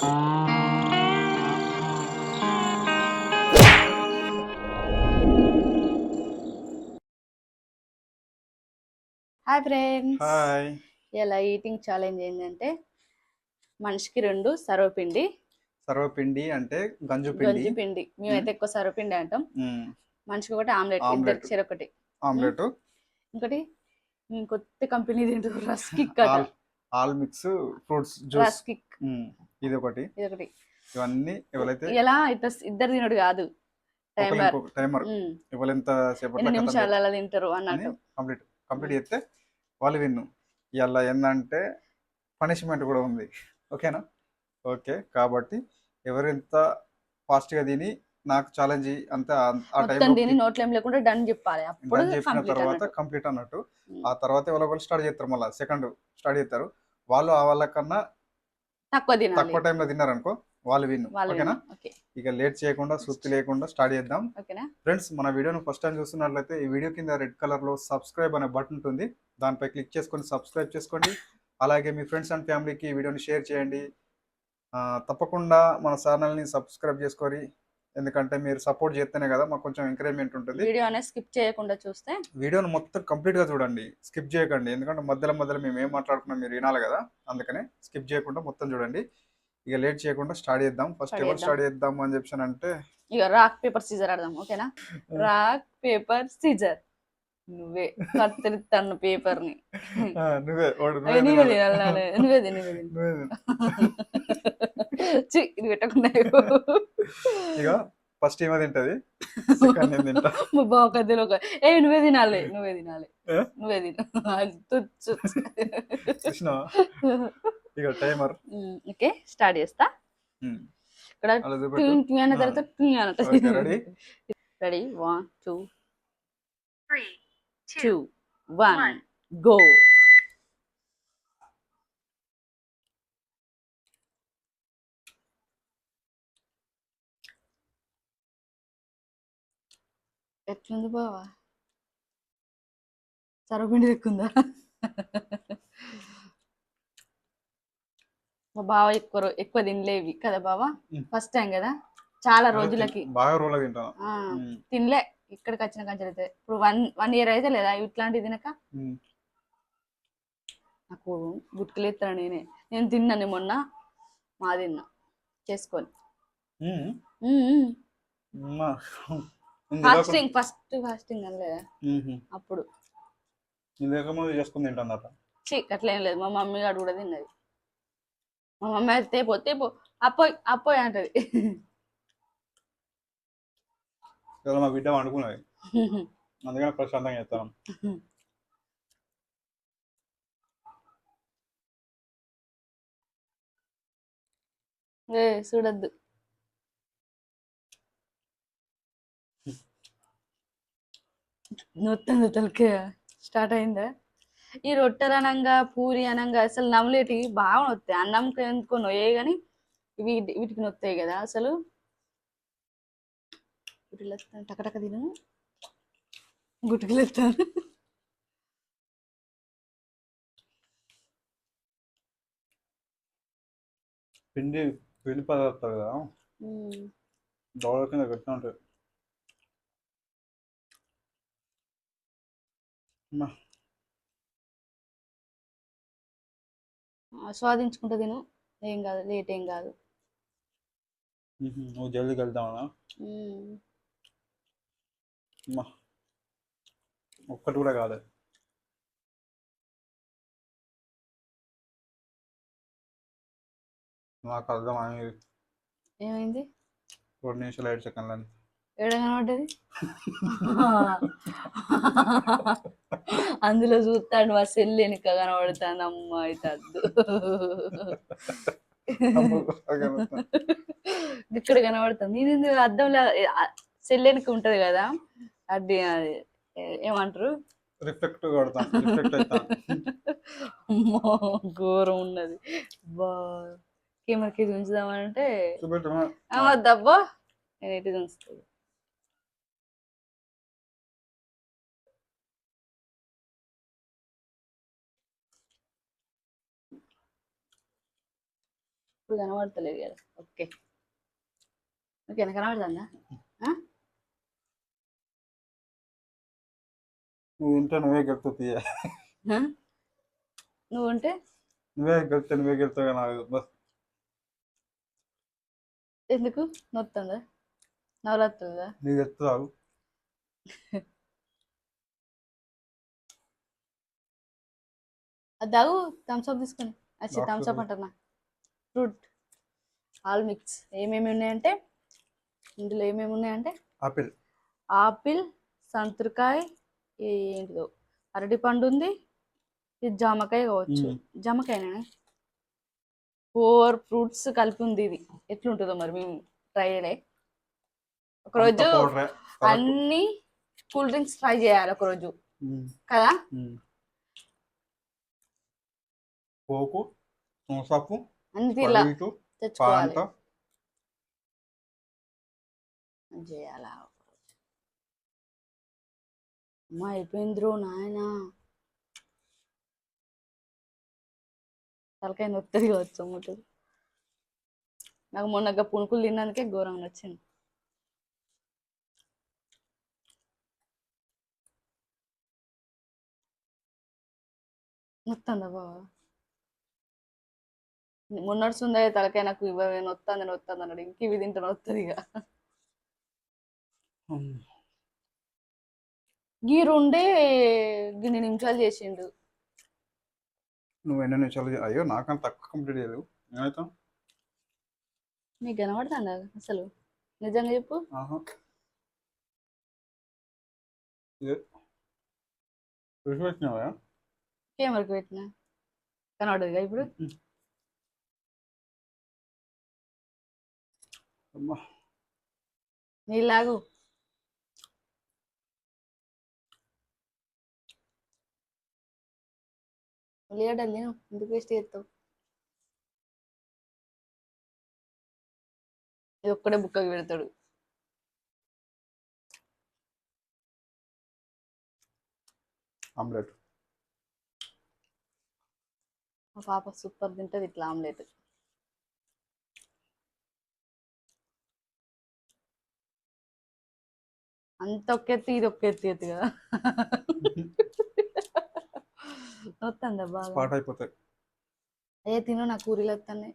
Hi friends hi ఇలా eating challenge ఏంటంటే మనిషికి రెండు సర్వపిండి. సర్వపిండి అంటే గంజు పిండి. గంజి పిండి. మేమైతే ఎక్కువ సర్వపిండి అంటాం. మనిషికి ఒకటి ఆమ్లెట్ ఆమ్లెట్. చెరొకటి. ఆమ్లెట్. ఇంకోటి మేము కొత్త కంపెనీ తింటారు. రస్కిక్ అట ఆల్ మిక్స్ ఫ్రూట్స్ జ్యూస్. ఇది ఒకటి ఇది ఒకటి ఇవన్నీ ఎవరైతే ఎలా ఇట్లా ఇద్దరు తినడు కాదు. టైమర్. టైమర్. ఎన్ని సేపట్లో నిమిషాలు అలా తింటారు అన్నట్టు. కంప్లీట్ కంప్లీట్ చేస్తే వాళ్ళు విన్ను. ఇలా ఏంటంటే పనిష్మెంట్ కూడా ఉంది. ఓకేనా? ఓకే కాబట్టి ఎవరెంత ఫాస్ట్గా తిని నాకు ఛాలెంజ్ అంత ఆ టైం తిని నోట్లో ఏం లేకుండా డన్ చెప్పాలి. అప్పుడు చెప్పిన కంప్లీట్ తర్వాత అన్నట్టు. కంప్లీట్ అన్నట్టు. ఆ తర్వాత ఎవరో ఒకరు స్టార్ట్ చేస్తారు మళ్ళీ. సెకండ్ స్టార్ట్ చేస్తారు. వాళ్ళు ఆ వాళ్ళకన్నా తక్కువ తినాలి. తక్కువ టైంలో తిన్నారు అనుకో వాళ్ళు విన్ వాళ్ళు ఓకేనా? ఓకే. ఇక లేట్ చేయకుండా సుత్తి లేకుండా స్టార్ట్ చేద్దాం. ఓకేనా? ఫ్రెండ్స్ మన వీడియోను ఫస్ట్ టైం చూస్తున్నట్లయితే ఈ వీడియో కింద రెడ్ కలర్లో సబ్స్క్రైబ్ అనే బటన్ ఉంటుంది. దానిపై క్లిక్ చేసుకొని సబ్స్క్రైబ్ చేసుకోండి. అలాగే మీ ఫ్రెండ్స్ అండ్ ఫ్యామిలీకి ఈ వీడియోని షేర్ చేయండి. తప్పకుండా మన ఛానల్ని సబ్స్క్రైబ్ చేసుకోరి ఎందుకంటే మీరు సపోర్ట్ చేస్తేనే కదా మాకు కొంచెం ఎంకరేజ్మెంట్ ఉంటుంది. వీడియో అనేది స్కిప్ చేయకుండా చూస్తే. వీడియోను మొత్తం కంప్లీట్గా చూడండి. స్కిప్ చేయకండి. ఎందుకంటే మధ్యలో మధ్యలో మేము ఏం మాట్లాడుకున్నాం మీరు వినాలి కదా. అందుకనే స్కిప్ చేయకుండా మొత్తం చూడండి. ఇక లేట్ చేయకుండా స్టార్ట్ చేద్దాం. ఫస్ట్ ఎవరు. స్టార్ట్ చేద్దాం అని చెప్పాను అంటే ఇక రాక్ పేపర్ సీజర్ ఆడదాం ఓకేనా రాక్ పేపర్ సీజర్ నువ్వే కత్తిరిస్తాను పేపర్ని. నువ్వే నువ్వే నువ్వే ఇది పెట్టకుండా ఇక ఫస్ట్ ఏమో తింటది? మా బావ కథలో ఒక ఏ నువ్వే తినాలి నువ్వే తినాలి? నువ్వే తిను. ఇక టైమర్ ఓకే స్టార్ట్ చేస్తా. ఇక్కడ అన్న తర్వాత ready one two two, two one. Go ఎట్లుంది బావా? సరపిండి ఎక్కుందా మా బావ ఎక్కువ ఎక్కువ తినలేవి కదా బావా. ఫస్ట్ టైం కదా? చాలా రోజులకి. బాగా రోల్ తింటాను తినలే. ఇక్కడికి వచ్చిన కంచెలు అయితే. ఇప్పుడు వన్ వన్ ఇయర్ అయితే లేదా? ఇట్లాంటివి తినక? నాకు గుట్టుకులు ఎత్తాను నేనే. నేను తిన్నాను మొన్న మా తిన్నా. చేసుకొని. ఫాస్టింగ్ ఫస్ట్ ఫాస్టింగ్ అనలేదా అప్పుడు. ఇందాక ముందు చేసుకుని తింటాను ఛీ అట్లా ఏం లేదు. మా మమ్మీ గారు కూడా తిన్నది. మా మమ్మీ అయితే పోతే పో. అప్పోయ్ అప్పోయ్ అంటది. ఇలా మా బిడ్డ వండుకున్నది. అందుకని ప్రశాంతంగా చేస్తాను ఏ చూడద్దు. నొత్తంది తలకే స్టార్ట్ అయిందా. ఈ రొట్టెలు అనంగా పూరి అనంగా అసలు నవ్వులేటివి బాగా నొత్తాయి. అన్నంకి ఎందుకో నొయ్యే కానీ ఇవి వీటికి నొత్తాయి కదా అసలు. ఎత్తాను టకటక తిను. గుటికలు ఎత్తాను పిండి పిండి పదార్థాలు కదా. ఉమ్. దోడ కింద కట్టిన ఉంటాయి ఆస్వాదించుకుంటూ తిను. ఏం కాదు లేట్ ఏం కాదు. నువ్వు జల్దీకి వెళ్తావా ఒక్కటి కూడా కాదు. నాకు అర్థం ఏమైంది? రెండు నిమిషాలు ఏడు సెకండ్లని కనబడ్డది అందులో చూస్తాడు మా సెల్ వెనుక కనబడుతాను అమ్మ అయితే అద్దు ఇక్కడ కనబడుతుంది. ఇది ఎందుకు అద్దంలో? సెల్ వెనుక ఉంటది కదా అది అది ఏమంటారు? రిఫ్లెక్ట్ అమ్మో ఘోరం ఉన్నది. బా కెమెరాకి ఉంచుదామంటే వద్దబ్బా నేను ఎటు ఉంచుతుంది ఇప్పుడు కనబడతలేదు కదా. ఓకే. ఓకేనా కనబడుతుందా? నువ్వు ఉంటే నువ్వే గెలుతుంది? నువ్వు ఉంటే? నువ్వే గెలితే నువ్వే గెలుతావు నాకు బస్. ఎందుకు? నొత్తుందా? నవలత్తుందా నీకు గెలుతావు అది దాగు థమ్స్అప్ తీసుకొని. నాకు థమ్స్అప్. అంటున్నా. Fruit all mix. ఏమేమి ఉన్నాయంటే ఇందులో ఏమేమి ఉన్నాయంటే ఆపిల్. ఆపిల్ సంత్రకాయ ఈ ఏంటిదో అరటి పండు ఉంది ఇది జామకాయ కావచ్చు. జామకాయనా? ఫోర్ ఫ్రూట్స్ కలిపి ఉంది ఇది. ఎట్లుంటుందో మరి మేము ట్రై చేయలే. ఒకరోజు. అన్ని కూల్ డ్రింక్స్ ట్రై చేయాలి ఒకరోజు. కదా? ఉమ్. కోకు సోసాపు పల్లీటు తెచ్చుకోవాలి. చేయాలా అమ్మా అయిపోయిందిరో నాయన. తలకాయ నొత్తది కావచ్చు అమ్మటు. నాకు మొన్న పునుకులు తిన్నందుకే ఘోరంగా నచ్చింది. నొత్తందా బాబా మొన్నటి సుందర తలకాయ నాకు ఇవ్వవే నొత్తంది నొత్తంది అన్నాడు. ఇంక ఇవి తింటే నొత్తది ఇక. గీ రెండే గిన్ని నిమిషాలు చేసిండు. నువ్వు ఎన్ని నిమిషాలు అయ్యో నాకన్నా తక్కువ కంప్లీట్ చేయలేదు ఏమైతే? నీకు కనబడుతుందా అసలు? నిజంగా చెప్పు. కెమెరాకి పెట్టినా? కనబడదుగా ఇప్పుడు? అమ్మా. నీలాగు. ఉల్లిగడ్డలు తిను ఎందుకు వేస్ట్ చేస్తావు? ఇది ఒక్కడే బుక్కకి పెడతాడు. ఆమ్లెట్. మా పాప సూపర్ తింటది ఇట్లా ఆమ్లెట్. అంత ఒక్కెత్తి ఇది ఒక్కెత్తి ఎత్తు కదా. వస్తుందా బాగా? స్పాట్ అయిపోతాయి. ఏ తిను నా కూరలు వస్తున్నాయి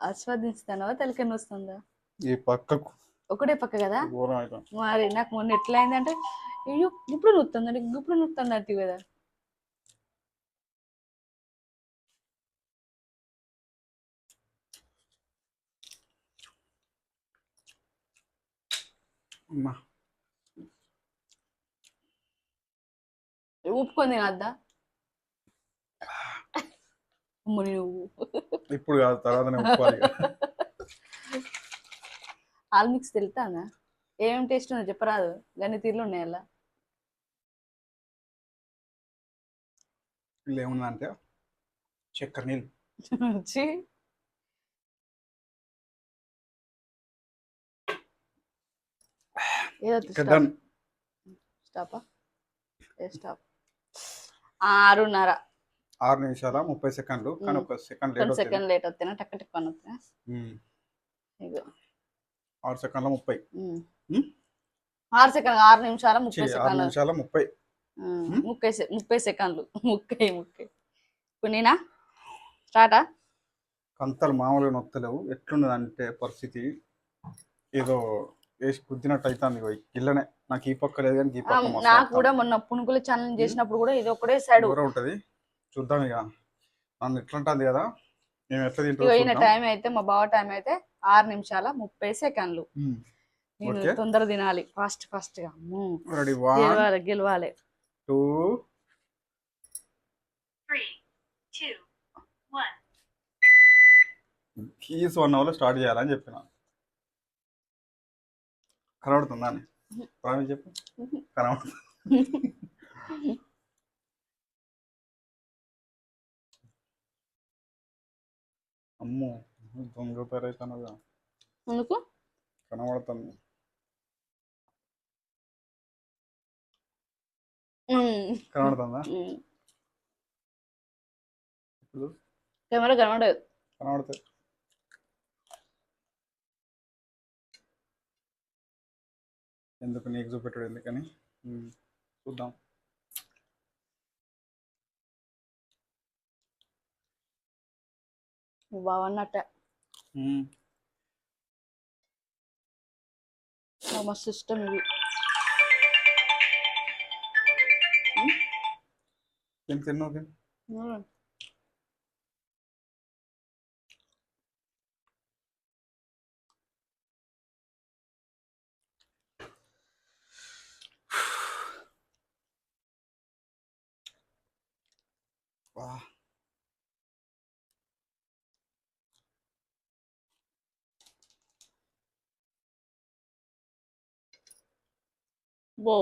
ఆస్వాదిస్తానవా తలకని వస్తుందా ఈ పక్కకు. ఒకటే పక్క కదా? మరి నాకు మొన్న ఎట్లా అయిందంటే అయ్యో ఇప్పుడు నొత్తుందండి ఇప్పుడు నొత్తుంది కదా. అమ్మా. ఊపుకొని తినద్దా? ఇప్పుడు కాదు తర్వాత. ఆల్ మిక్స్ తెలుతానా ఏమేమి టేస్ట్ ఉందో చెప్పరాదు. గన్ని తీర్లు ఉన్నాయి అలా? ఏముందంటే చక్కెర నీళ్ళు. డన్. స్టాపా? ఏ స్టాప్? ఆరున్నర. ఆరు నిమిషాల ముప్పై సెకండ్లు. కానీ ఒక సెకండ్ లేట్ సెకండ్ లేట్ వస్తేనా టక్ టక్ అని. ఇగో. ఆరు సెకండ్ల ముప్పై? ఆరు సెకండ్ ఆరు నిమిషాల ముప్పై ఆరు సెకండ్లు. నిమిషాల ముప్పై. ముప్పై ముప్పై సెకండ్లు. ముప్పై ముప్పై. ఇప్పుడు నేనా స్టార్టా కంతలు మామూలుగా నొత్తలేవు. ఎట్లున్నది అంటే పరిస్థితి? ఏదో వేసి గుద్దినట్టు అవుతుంది ఇగో ఇల్లనే నాకు ఈ పక్క లేదు కానీ ఈ పక్క మస్తు నాకు. కూడా మొన్న పునుగుల ఛానల్ చేసినప్పుడు కూడా ఇది ఒకటే సైడ్ దూరం ఉంటది చూద్దాం ఇక నన్ను ఎట్లుంటుంది కదా మేము ఎట్లా చూద్దాం. టైం అయితే మా బావ టైం అయితే ఆరు నిమిషాల ముప్పై సెకండ్లు. నేను. తొందర తినాలి ఫాస్ట్ ఫాస్ట్గా అమ్మో. రెడీ వన్ గెలవాలి గెలవాలి two Three, two, one. Keys one అవర్లో స్టార్ట్ చేయాలని చెప్పిన కనబడుతుందా అని ప్రామిస్ చెప్పు. కనబడుతుంది అమ్మో దొంగ పేరు అవుతానుగా ఎందుకు? కనబడుతుంది. కనబడుతుందా? ఉమ్. కెమెరా కనబడదు కనబడుతుంది ఎందుకు నీకు చూపెట్టడు ఎందుకని చూద్దాం. బాగున్నట్టే. మస్తు ఇష్టం ఇవి తిని తిన్నావు మ్మ్. వా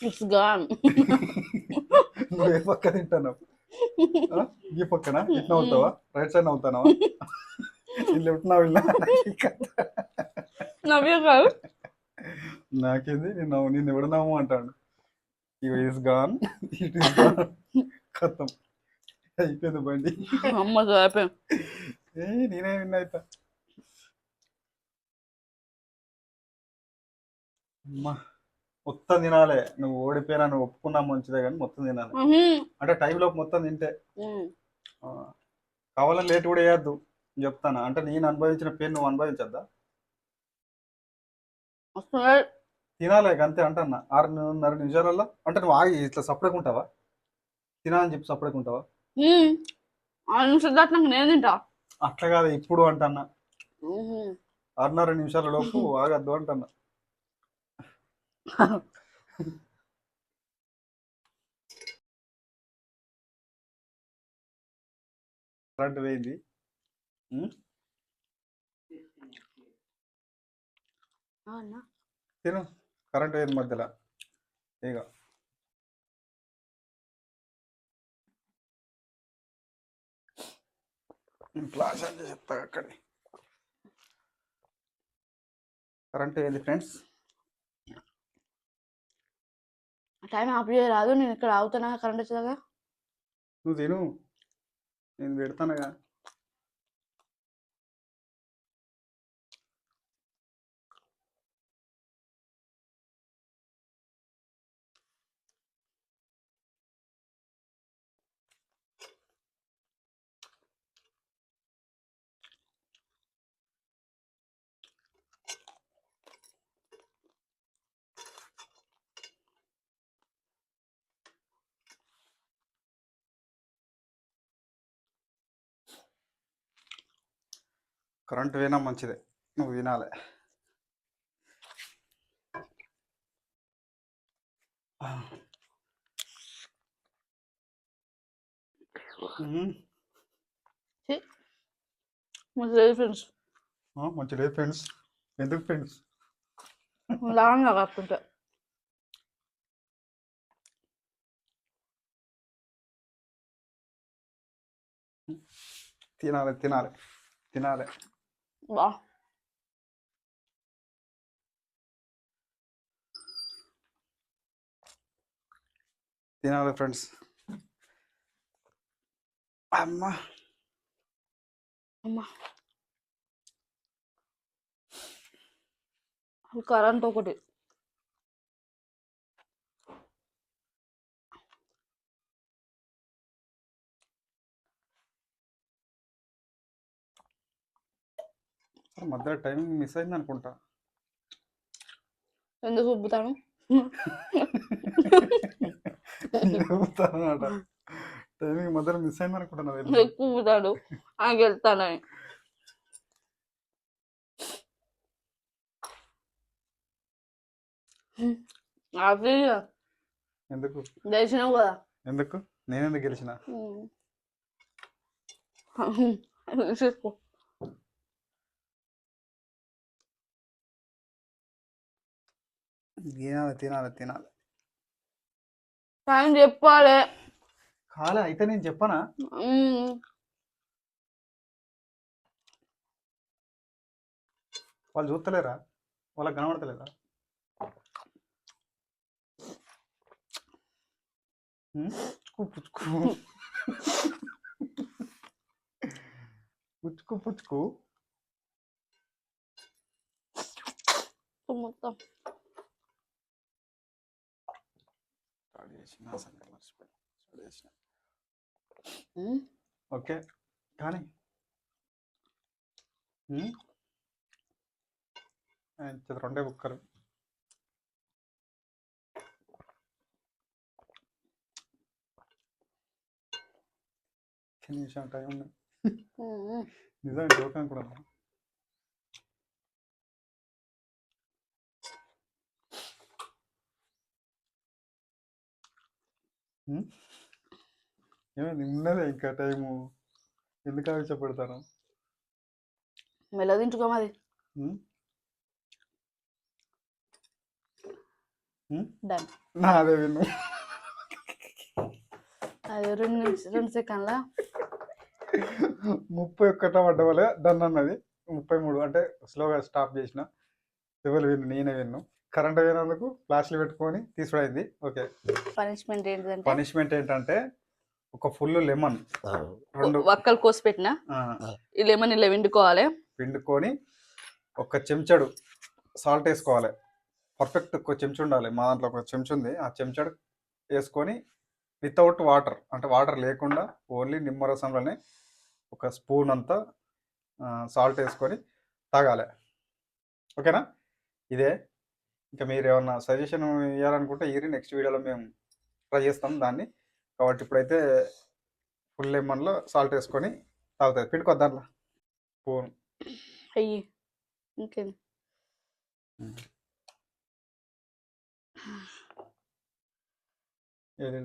ఇట్స్ గాన్ నువ్వు పక్క తింటావు ఈ పక్కన? ఇటు నవ్వుతావా రైట్ సైడ్ నవ్వుతానవా లెఫ్ట్ నవ్వినా నవ్వే కాదు. నాకేంది? నేను నేను ఎవడు నవ్వు అంటాడు is gone it is gone ఖతం అయిపోయింది బండి. అమ్మ అయిపోయాం ఏ నేనే విన్ అవుతా అమ్మా మొత్తం తినాలి. నువ్వు ఓడిపోయినా నువ్వు ఒప్పుకున్నా మంచిదే కానీ మొత్తం తినాలి. అంటే టైంలో మొత్తం తింటే. కావాలని లేట్ కూడా వేయద్దు చెప్తాను? అంటే నేను అనుభవించిన పెయిన్ నువ్వు అనుభవించద్దా? తినాలి అంతే అంటన్నా. ఆరున్నర నిమిషాలలో అంటే నువ్వు ఆగి ఇట్లా సపరేట్ ఉంటావా? తినాలని చెప్పి సపరేట్ ఉంటావా? నాకు నేను తింటా. అట్లా కాదు ఇప్పుడు అంటన్నా. ఆరున్నర నిమిషాల లోపు ఆగద్దు అంటన్నా. కరెంట్? అన్నా. తిను. కరెంట్ పోయింది మధ్యలో. ఇక ఫ్లాష్ అని చెప్తా అక్కడ కరెంట్ పోయింది ఫ్రెండ్స్. టైం ఆఫ్ చేయరాదు నేను ఇక్కడ ఆగుతున్నా కరెంట్ వచ్చేదాకా? నువ్వు తిను. నేను పెడతానుగా. కరెంట్ పోయినా మంచిదే. నువ్వు తినాలి మంచి లేదు ఫ్రెండ్స్ మంచి లేదు ఫ్రెండ్స్ ఎందుకు ఫ్రెండ్స్ లాంగ్ కాకుంటే. తినాలి తినాలి తినాలి. బా తినాలి ఫ్రెండ్స్ అమ్మా అమ్మా కరెంట్ ఒకటి మధ్యలో టైమింగ్ మిస్ అయింది అనుకుంటా. ఎందుకు ఉబ్బుతాను? అనమాట టైమింగ్ మధ్యలో మిస్ అయింది అనుకుంటా ఎక్కువ ఉబ్బుతాడు నాకు వెళ్తానని ఎందుకు? తెలిసినావు కదా. ఎందుకు? నేనెందుకు గెలిచిన? చేసుకో. తినాలి తినాలి తినాలి. టైం చెప్పాలి. కాలే అయితే నేను చెప్పనా. వాళ్ళు చూస్తలేరా వాళ్ళకి కనబడతలేదా? పుచ్చుకు. పుచ్చుకు. పుచ్చుకు మొత్తం. స్టార్ట్ చేసిన సంగతి మర్చిపోయాను. స్టార్ట్ చేసిన ఉమ్. ఓకే కానీ రెండే బుక్కలు నిమిషం టైం. నిజం జోక్ అనుకున్నాను ఉన్నదే ఇంకా టైము. ఎందుకు ఆవేశపడతాను? మెల్ల తింటుకో మరి. ఉమ్? ఉమ్? డన్ నాదే విన్ను. అది రెండు నిమిషం రెండు సెకండ్ల? ముప్పై ఒక్కట పడ్డ వల్ల డన్ అన్నది. ముప్పై మూడు అంటే స్లోగా స్టాప్ చేసిన. ఎవరు విన్ను? నేనే విన్ను. కరెంట్ పోయినందుకు ఫ్లాష్లు పెట్టుకొని తీసుడైంది. ఓకే. పనిష్మెంట్ ఏంటిదంటే? పనిష్మెంట్ ఏంటంటే ఒక ఫుల్ లెమన్. రెండు వక్కలు కోసి పెట్టిన? ఆ, ఈ లెమన్ ఇలా వండుకోవాలి. పిండుకొని ఒక చెంచాడు సాల్ట్ వేసుకోవాలి. పర్ఫెక్ట్ ఒక చెంచా ఉండాలి. మా దాంట్లో ఒక చెంచా ఉంది. ఆ చెంచాడు వేసుకొని వితౌట్ వాటర్ అంటే వాటర్ లేకుండా ఓన్లీ నిమ్మరసంలోనే ఒక స్పూన్ అంతా సాల్ట్ వేసుకొని తాగాలి. ఓకేనా? ఇదే ఇంకా మీరు ఏమన్నా సజెషన్ ఇవ్వాలనుకుంటే ఇరి నెక్స్ట్ వీడియోలో మేము ట్రై చేస్తాం దాన్ని. కాబట్టి ఇప్పుడైతే ఫుల్ లెమన్లో సాల్ట్ వేసుకొని తాగుతుంది పిండుకో దాంట్లో స్పూన్ అయ్యి. ఇంకేంది ఏది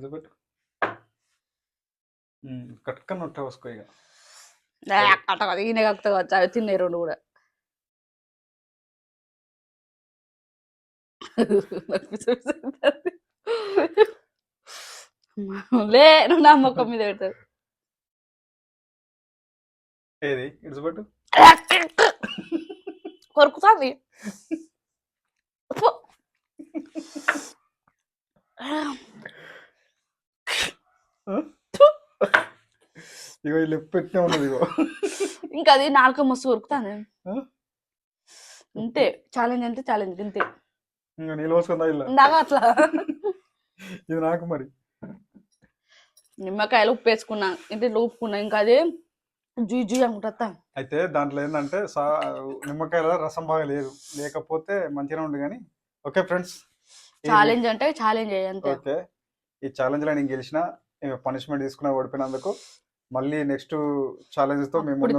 నొట్ట పోసుకో ఇక ఈయన అవి తిన్నాయి రెండు కూడా. లే నువ్వు నా మొక్క మీద పెడతావు ఏది? ఎలిజబెట్ కొరుకుతుంది. ఇగో ఈ పెట్టినే ఉన్నది ఇగో. ఇంకా అది నాలుక మస్తు కొరుకుతుంది? అంతే ఛాలెంజ్ అంటే ఛాలెంజ్ అంతే ఇంకా నీళ్ళు పోసుకుందా ఇలా ఇందాక అట్లా. ఇది నాకు మరి. నిమ్మకాయలు ఉప్పు వేసుకున్నా ఇంటిలో ఉప్పుకున్నా ఇంకా అది జుయి జుయి అనుకుంటా అయితే దాంట్లో ఏంటంటే సా నిమ్మకాయల రసం బాగా లేదు. లేకపోతే మంచిగా ఉంది కానీ ఓకే ఫ్రెండ్స్? ఛాలెంజ్ అంటే ఛాలెంజ్ అంతే. ఓకే. ఈ ఛాలెంజ్లో నేను గెలిచిన పనిష్మెంట్ తీసుకున్న ఓడిపోయినందుకు మళ్ళీ నెక్స్ట్తో మేము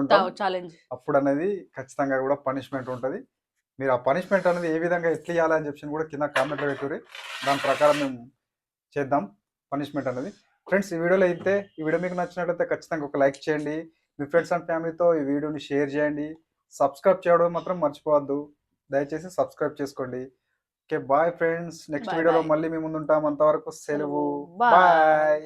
ఛాలెంజ్. అప్పుడు అనేది ఖచ్చితంగా కూడా పనిష్మెంట్ ఉంటుంది. మీరు ఆ పనిష్మెంట్ అనేది ఏ విధంగా ఎట్లా చేయాలని చెప్పి కూడా కింద కామెంట్లో పెట్టుర్రి. దాని ప్రకారం మేము చేద్దాం పనిష్మెంట్ అనేది. ఫ్రెండ్స్ ఈ వీడియోలో అయితే ఈ వీడియో మీకు నచ్చినట్లయితే ఖచ్చితంగా ఒక లైక్ చేయండి. మీ ఫ్రెండ్స్ అండ్ ఫ్యామిలీతో ఈ వీడియోని షేర్ చేయండి. సబ్స్క్రైబ్ చేయడం మాత్రం మర్చిపోవద్దు. దయచేసి సబ్స్క్రైబ్ చేసుకోండి. ఓకే బాయ్ ఫ్రెండ్స్ నెక్స్ట్ వీడియోలో. మళ్ళీ మీ ముందు ఉంటాం అంతవరకు సెలవు. బాయ్